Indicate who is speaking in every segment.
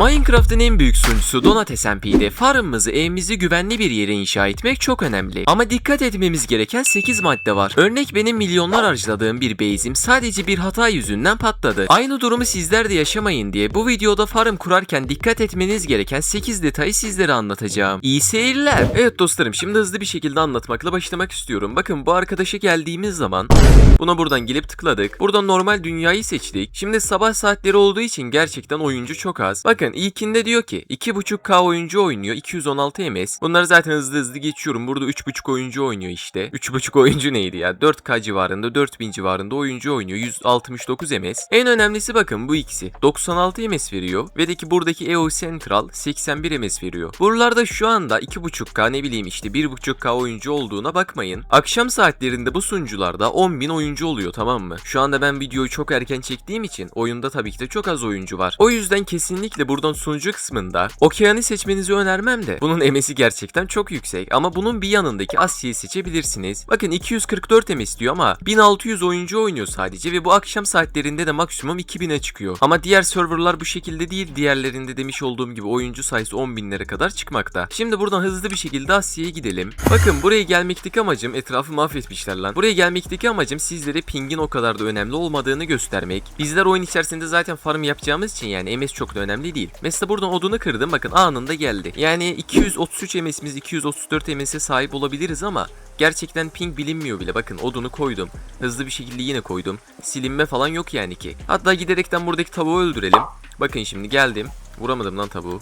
Speaker 1: Minecraft'ın en büyük sunucusu Donat SMP'de farmımızı evimizi güvenli bir yere inşa etmek çok önemli. Ama dikkat etmemiz gereken 8 madde var. Örnek benim milyonlar harcadığım bir base'im sadece bir hata yüzünden patladı. Aynı durumu sizler de yaşamayın diye bu videoda farm kurarken dikkat etmeniz gereken 8 detayı sizlere anlatacağım. İyi seyirler. Evet dostlarım şimdi hızlı bir şekilde anlatmakla başlamak istiyorum. Bakın bu arkadaşa geldiğimiz zaman buna buradan gelip tıkladık. Buradan normal dünyayı seçtik. Şimdi sabah saatleri olduğu için gerçekten oyuncu çok az. Bakın ilkinde diyor ki 2.5K oyuncu oynuyor 216 ms. Bunları zaten hızlı hızlı geçiyorum. Burada 3.5 oyuncu oynuyor işte. 3.5 oyuncu neydi ya? 4K civarında 4000 civarında oyuncu oynuyor. 169 ms. En önemlisi bakın bu ikisi. 96 ms veriyor. Ve de ki buradaki EO Central 81 ms veriyor. Buralarda şu anda 2.5K ne bileyim işte 1.5K oyuncu olduğuna bakmayın. Akşam saatlerinde bu sunucularda 10.000 oyuncu oluyor tamam mı? Şu anda ben videoyu çok erken çektiğim için oyunda tabii ki de çok az oyuncu var. O yüzden kesinlikle buradan sunucu kısmında Okean'ı seçmenizi önermem de bunun emesi gerçekten çok yüksek ama bunun bir yanındaki Asya'yı seçebilirsiniz. Bakın 244 ms diyor ama 1600 oyuncu oynuyor sadece ve bu akşam saatlerinde de maksimum 2000'e çıkıyor. Ama diğer serverlar bu şekilde değil diğerlerinde demiş olduğum gibi oyuncu sayısı 10.000'lere kadar çıkmakta. Şimdi buradan hızlı bir şekilde Asya'ya gidelim. Bakın buraya gelmekteki amacım etrafı mahvetmişler lan. Buraya gelmekteki amacım sizlere pingin o kadar da önemli olmadığını göstermek. Bizler oyun içerisinde zaten farm yapacağımız için yani MS çok da önemli değil. Mesela buradan odunu kırdım bakın anında geldi. Yani 233 MS'imiz 234 MS'e sahip olabiliriz ama gerçekten ping bilinmiyor bile. Bakın odunu koydum. Hızlı bir şekilde yine koydum. Silinme falan yok yani ki. Hatta giderekten buradaki tavuğu öldürelim. Bakın şimdi geldim. Vuramadım lan tavuğu.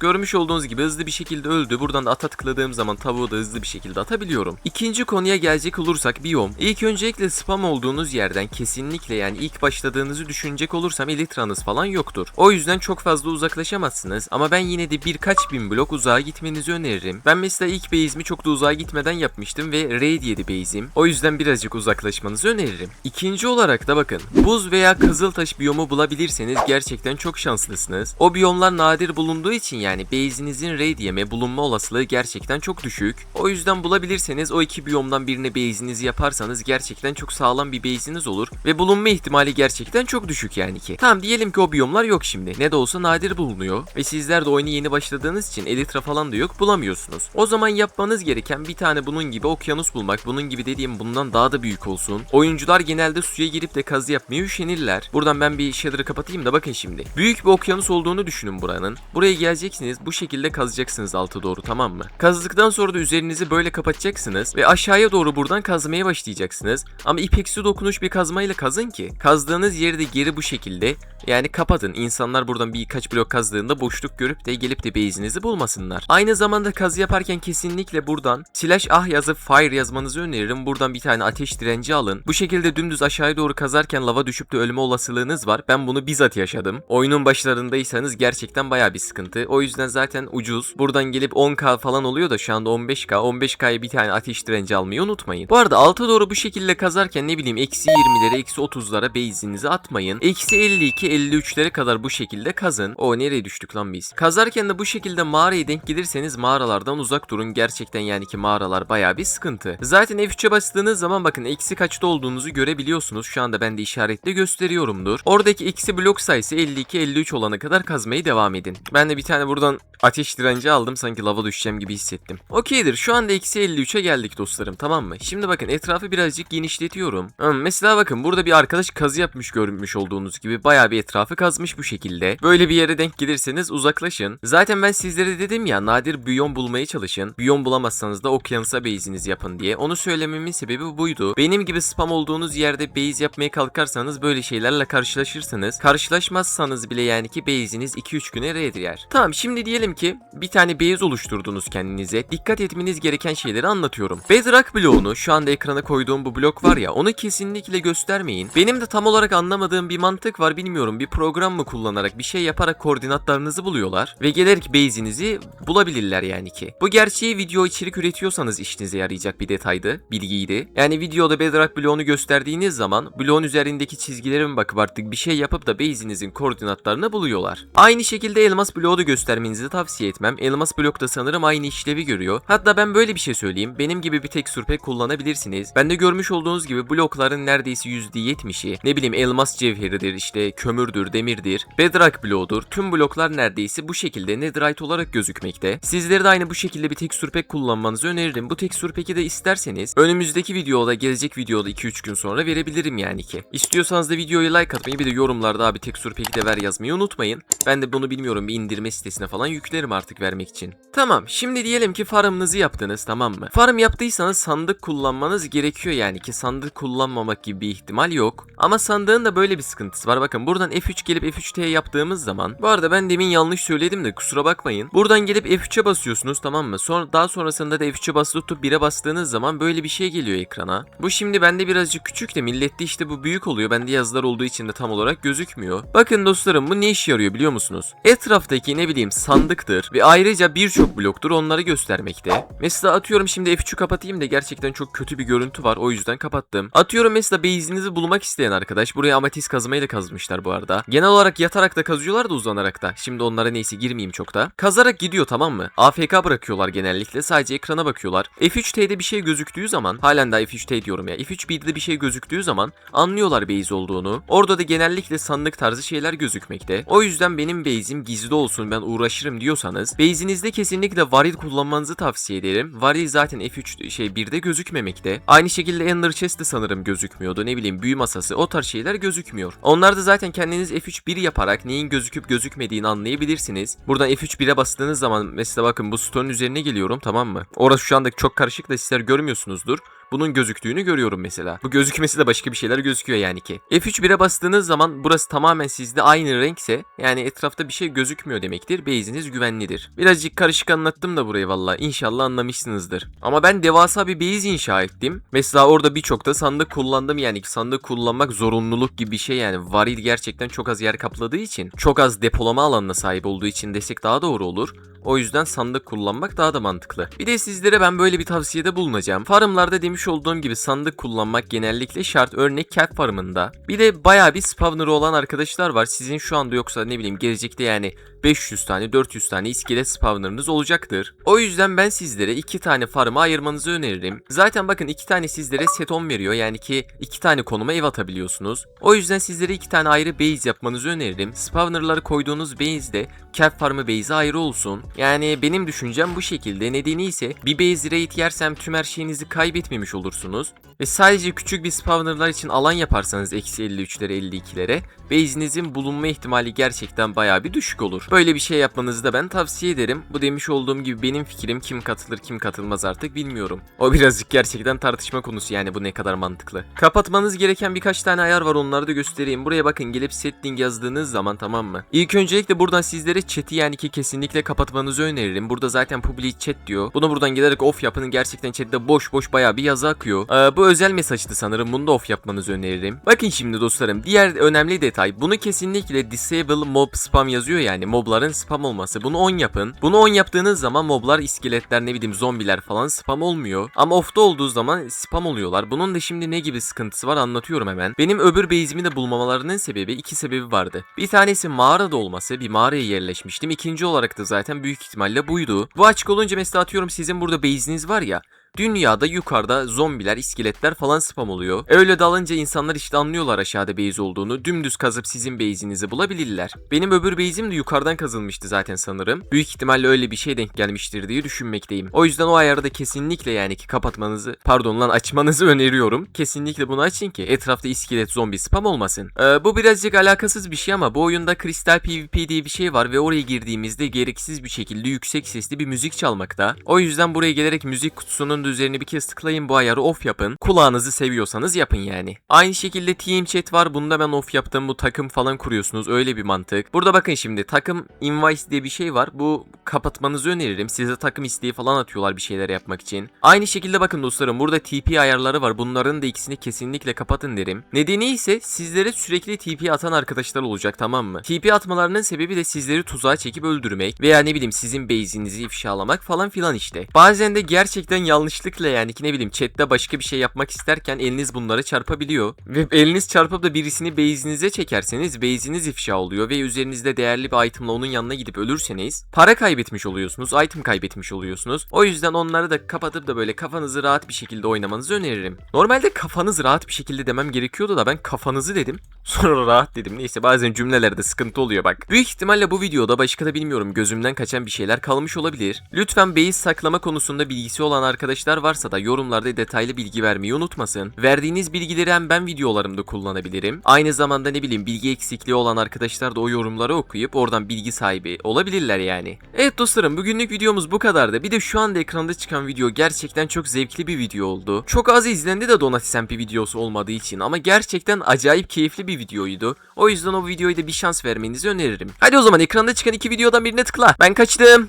Speaker 1: Görmüş olduğunuz gibi hızlı bir şekilde öldü. Buradan da ata tıkladığım zaman tavuğu da hızlı bir şekilde atabiliyorum. İkinci konuya gelecek olursak biyom. İlk öncelikle spam olduğunuz yerden kesinlikle yani ilk başladığınızı düşünecek olursam elitranız falan yoktur. O yüzden çok fazla uzaklaşamazsınız ama ben yine de birkaç bin blok uzağa gitmenizi öneririm. Ben mesela ilk base'imi çok da uzağa gitmeden yapmıştım ve raid yedi base'im. O yüzden birazcık uzaklaşmanızı öneririm. İkinci olarak da bakın buz veya kızıltaş biyomu bulabilirseniz gerçekten çok şanslısınız. O biyomlar nadir bulunduğu için yani base'inizin raid yeme bulunma olasılığı gerçekten çok düşük. O yüzden bulabilirseniz o iki biyomdan birine base'inizi yaparsanız gerçekten çok sağlam bir base'iniz olur ve bulunma ihtimali gerçekten çok düşük yani ki. Tamam diyelim ki o biyomlar yok şimdi. Ne de olsa nadir bulunuyor ve sizler de oyunu yeni başladığınız için elitra falan da yok bulamıyorsunuz. O zaman yapmanız gereken bir tane bunun gibi okyanus bulmak. Bunun gibi dediğim bundan daha da büyük olsun. Oyuncular genelde suya girip de kazı yapmaya üşenirler. Buradan ben bir shader'ı kapatayım da bakın şimdi. Büyük bir okyanus olduğunu düşünün buranın. Buraya geleceksiniz bu şekilde kazacaksınız altı doğru tamam mı? Kazdıktan sonra da üzerinizi böyle kapatacaksınız ve aşağıya doğru buradan kazmaya başlayacaksınız. Ama ipeksi dokunuş bir kazmayla kazın ki kazdığınız yeri de geri bu şekilde yani kapatın. İnsanlar buradan birkaç blok kazdığında boşluk görüp de gelip de base'inizi bulmasınlar. Aynı zamanda kazı yaparken kesinlikle buradan slash ah yazıp fire yazmanızı öneririm. Buradan bir tane ateş direnci alın. Bu şekilde dümdüz aşağıya doğru kazarken lava düşüp de ölme olasılığınız var. Ben bunu bizzat yaşadım. Oyunun başlarındaysanız gerçekten baya bir sıkıntı. O yüzden zaten ucuz. Buradan gelip 10k falan oluyor da şu anda 15k. 15k'ya bir tane ateş direnci almayı unutmayın. Bu arada alta doğru bu şekilde kazarken ne bileyim eksi 20'lere eksi 30'lara base'inizi atmayın. Eksi 52 53'lere kadar bu şekilde kazın. O nereye düştük lan biz? Kazarken de bu şekilde mağaraya denk gelirseniz mağaralardan uzak durun. Gerçekten yani ki mağaralar baya bir sıkıntı. Zaten F3'e bastığınız zaman bakın eksi kaçta olduğunuzu görebiliyorsunuz. Şu anda ben de işaretle gösteriyorumdur. Oradaki eksi blok sayısı 52-53 olana kadar kazmaya devam edin. Ben de bir tane buradan ateş direnci aldım. Sanki lava düşeceğim gibi hissettim. Okeydir. Şu anda eksi 53'e geldik dostlarım tamam mı? Şimdi bakın etrafı birazcık genişletiyorum. Hmm, mesela bakın burada bir arkadaş kazı yapmış görmüş olduğunuz gibi. Baya bir etrafı kazmış bu şekilde. Böyle bir yere denk gelirseniz uzaklaşın. Zaten ben sizlere dedim ya nadir biyon bulmaya çalışın. Biyon bulamazsanız da okyanusa base'iniz yapın diye. Onu söylememin sebebi buydu. Benim gibi spam olduğunuz yerde base yapmaya kalkarsanız böyle şeylerle karşılaşırsınız. Karşılaşmazsanız bile yani ki base'iniz 2-3 güne raid yer. Tamam şimdi diyelim ki bir tane base oluşturdunuz kendinize. Dikkat etmeniz gereken şeyleri anlatıyorum. Bedrock bloğunu şu anda ekrana koyduğum bu blok var ya onu kesinlikle göstermeyin. Benim de tam olarak anlamadığım bir mantık var bilmiyorum. Bir program mı kullanarak bir şey yaparak koordinatlarınızı buluyorlar ve gelerek base'inizi bulabilirler yani ki. Bu gerçeği video içerik üretiyorsanız işinize yarayacak bir detaydı, bilgiydi. Yani videoda Bedrock bloğunu gösterdiğiniz zaman bloğun üzerindeki çizgilere mi bakıp artık bir şey yapıp da base'inizin koordinatlarını buluyorlar. Aynı şekilde elmas bloğu da göster göstermenizi tavsiye etmem. Elmas blok da sanırım aynı işlevi görüyor. Hatta ben böyle bir şey söyleyeyim. Benim gibi bir tekstür pack kullanabilirsiniz. Ben de görmüş olduğunuz gibi blokların neredeyse %70'i ne bileyim elmas cevheridir işte kömürdür, demirdir, bedrock bloğudur. Tüm bloklar neredeyse bu şekilde netherite olarak gözükmekte. Sizlere de aynı bu şekilde bir tekstür pack kullanmanızı öneririm. Bu tekstür pack'i de isterseniz önümüzdeki videoda gelecek videoda 2-3 gün sonra verebilirim yani ki. İstiyorsanız da videoya like atmayı bir de yorumlarda abi tekstür pack'i de ver yazmayı unutmayın. Ben de bunu bilmiyorum bir indirme sitesine falan yüklerim artık vermek için. Tamam şimdi diyelim ki farmınızı yaptınız tamam mı? Farm yaptıysanız sandık kullanmanız gerekiyor yani ki sandık kullanmamak gibi bir ihtimal yok. Ama sandığın da böyle bir sıkıntısı var. Bakın buradan F3 gelip F3T yaptığımız zaman bu arada ben demin yanlış söyledim de kusura bakmayın. Buradan gelip F3'e basıyorsunuz tamam mı? Sonra daha sonrasında da F3'e basılı tutup 1'e bastığınız zaman böyle bir şey geliyor ekrana. Bu şimdi bende birazcık küçük de millette işte bu büyük oluyor. Bende yazılar olduğu için de tam olarak gözükmüyor. Bakın dostlarım bu ne işe yarıyor biliyor musunuz? Etraftaki ne bileyim sandıktır ve ayrıca birçok bloktur onları göstermekte. Mesela atıyorum şimdi F3'ü kapatayım da gerçekten çok kötü bir görüntü var o yüzden kapattım. Atıyorum mesela base'inizi bulmak isteyen arkadaş buraya amatist kazmayı da kazmışlar bu arada. Genel olarak yatarak da kazıyorlar da uzanarak da. Şimdi onlara neyse girmeyeyim çok da. Kazarak gidiyor tamam mı? AFK bırakıyorlar genellikle sadece ekrana bakıyorlar. F3T'de bir şey gözüktüğü zaman halen daha F3T diyorum ya. F3B'de bir şey gözüktüğü zaman anlıyorlar base olduğunu. Orada da genellikle sandık tarzı şeyler gözükmekte. O yüzden benim base'im gizli olsun ben uğraşırım diyorsanız base'inizde kesinlikle varil kullanmanızı tavsiye ederim. Varil zaten F3 şey 1'de gözükmemekte. Aynı şekilde Ender Chest de sanırım gözükmüyordu. Ne bileyim büyü masası o tarz şeyler gözükmüyor. Onlar da zaten kendiniz F3 1 yaparak neyin gözüküp gözükmediğini anlayabilirsiniz. Buradan F3 1'e bastığınız zaman mesela bakın bu stone'un üzerine geliyorum tamam mı? Orası şu anda çok karışık da sizler görmüyorsunuzdur bunun gözüktüğünü görüyorum mesela. Bu gözükmesi de başka bir şeyler gözüküyor yani ki. F3 1'e bastığınız zaman burası tamamen sizde aynı renkse yani etrafta bir şey gözükmüyor demektir. Base'iniz güvenlidir. Birazcık karışık anlattım da burayı valla. İnşallah anlamışsınızdır. Ama ben devasa bir base inşa ettim. Mesela orada birçok da sandık kullandım yani sandık kullanmak zorunluluk gibi bir şey yani. Varil gerçekten çok az yer kapladığı için, çok az depolama alanına sahip olduğu için desek daha doğru olur. O yüzden sandık kullanmak daha da mantıklı. Bir de sizlere ben böyle bir tavsiyede bulunacağım. Farmlarda demiş olduğum gibi sandık kullanmak genellikle şart. Örnek cat farmında. Bir de bayağı bir spawner'ı olan arkadaşlar var. Sizin şu anda yoksa ne bileyim gelecekte yani 500 tane 400 tane iskelet spawner'ınız olacaktır. O yüzden ben sizlere 2 tane farm'a ayırmanızı öneririm. Zaten bakın 2 tane sizlere set 10 veriyor. Yani ki 2 tane konuma ev atabiliyorsunuz. O yüzden sizlere 2 tane ayrı base yapmanızı öneririm. Spawner'ları koyduğunuz base'de cap farmı base'e ayrı olsun. Yani benim düşüncem bu şekilde. Nedeni ise bir base raid yersem tüm her şeyinizi kaybetmemiş olursunuz. Ve sadece küçük bir spawnerlar için alan yaparsanız eksi 53'lere 52'lere base'inizin bulunma ihtimali gerçekten baya bir düşük olur. Böyle bir şey yapmanızı da ben tavsiye ederim. Bu demiş olduğum gibi benim fikrim kim katılır kim katılmaz artık bilmiyorum. O birazcık gerçekten tartışma konusu yani bu ne kadar mantıklı. Kapatmanız gereken birkaç tane ayar var onları da göstereyim. Buraya bakın gelip setting yazdığınız zaman tamam mı? İlk öncelikle buradan sizlere chat'i yani ki kesinlikle kapatmanızı öneririm. Burada zaten public chat diyor. Bunu buradan gelerek off yapın. Gerçekten chatte boş boş baya bir yazı akıyor. Ee, bu özel mesajdı sanırım. Bunu da off yapmanızı öneririm. Bakın şimdi dostlarım diğer önemli detay. Bunu kesinlikle disable mob spam yazıyor yani mobların spam olması. Bunu on yapın. Bunu on yaptığınız zaman moblar iskeletler ne bileyim zombiler falan spam olmuyor. Ama off'ta olduğu zaman spam oluyorlar. Bunun da şimdi ne gibi sıkıntısı var anlatıyorum hemen. Benim öbür base'imi de bulmamalarının sebebi iki sebebi vardı. Bir tanesi mağarada olması. Bir mağaraya yerleşmiştim. İkinci olarak da zaten büyük ihtimalle buydu. Bu açık olunca mesela atıyorum sizin burada base'iniz var ya. Dünyada yukarıda zombiler, iskeletler falan spam oluyor. Öyle dalınca insanlar işte anlıyorlar aşağıda base olduğunu. Dümdüz kazıp sizin base'inizi bulabilirler. Benim öbür base'im de yukarıdan kazılmıştı zaten sanırım. Büyük ihtimalle öyle bir şey denk gelmiştir diye düşünmekteyim. O yüzden o ayarı da kesinlikle yani ki kapatmanızı, pardon lan açmanızı öneriyorum. Kesinlikle bunu açın ki etrafta iskelet zombi spam olmasın. Ee, bu birazcık alakasız bir şey ama bu oyunda kristal PvP diye bir şey var ve oraya girdiğimizde gereksiz bir şekilde yüksek sesli bir müzik çalmakta. O yüzden buraya gelerek müzik kutusunun da üzerine bir kez tıklayın bu ayarı off yapın. Kulağınızı seviyorsanız yapın yani. Aynı şekilde team chat var. Bunu da ben off yaptım. Bu takım falan kuruyorsunuz. Öyle bir mantık. Burada bakın şimdi takım invite diye bir şey var. Bu kapatmanızı öneririm. Size takım isteği falan atıyorlar bir şeyler yapmak için. Aynı şekilde bakın dostlarım burada TP ayarları var. Bunların da ikisini kesinlikle kapatın derim. Nedeni ise sizlere sürekli TP atan arkadaşlar olacak tamam mı? TP atmalarının sebebi de sizleri tuzağa çekip öldürmek veya ne bileyim sizin base'inizi ifşalamak falan filan işte. Bazen de gerçekten yanlış yanlışlıkla yani ki ne bileyim chatte başka bir şey yapmak isterken eliniz bunlara çarpabiliyor. Ve eliniz çarpıp da birisini base'inize çekerseniz base'iniz ifşa oluyor ve üzerinizde değerli bir itemla onun yanına gidip ölürseniz para kaybetmiş oluyorsunuz, item kaybetmiş oluyorsunuz. O yüzden onları da kapatıp da böyle kafanızı rahat bir şekilde oynamanızı öneririm. Normalde kafanız rahat bir şekilde demem gerekiyordu da ben kafanızı dedim. Sonra rahat dedim. Neyse bazen cümlelerde sıkıntı oluyor bak. Büyük ihtimalle bu videoda başka da bilmiyorum gözümden kaçan bir şeyler kalmış olabilir. Lütfen base saklama konusunda bilgisi olan arkadaşlar varsa da yorumlarda detaylı bilgi vermeyi unutmasın. Verdiğiniz bilgileri hem ben videolarımda kullanabilirim. Aynı zamanda ne bileyim bilgi eksikliği olan arkadaşlar da o yorumları okuyup oradan bilgi sahibi olabilirler yani. Evet dostlarım bugünlük videomuz bu kadardı. Bir de şu anda ekranda çıkan video gerçekten çok zevkli bir video oldu. Çok az izlendi de Donatis MP videosu olmadığı için ama gerçekten acayip keyifli bir videoydu. O yüzden o videoyu da bir şans vermenizi öneririm. Hadi o zaman ekranda çıkan iki videodan birine tıkla. Ben kaçtım.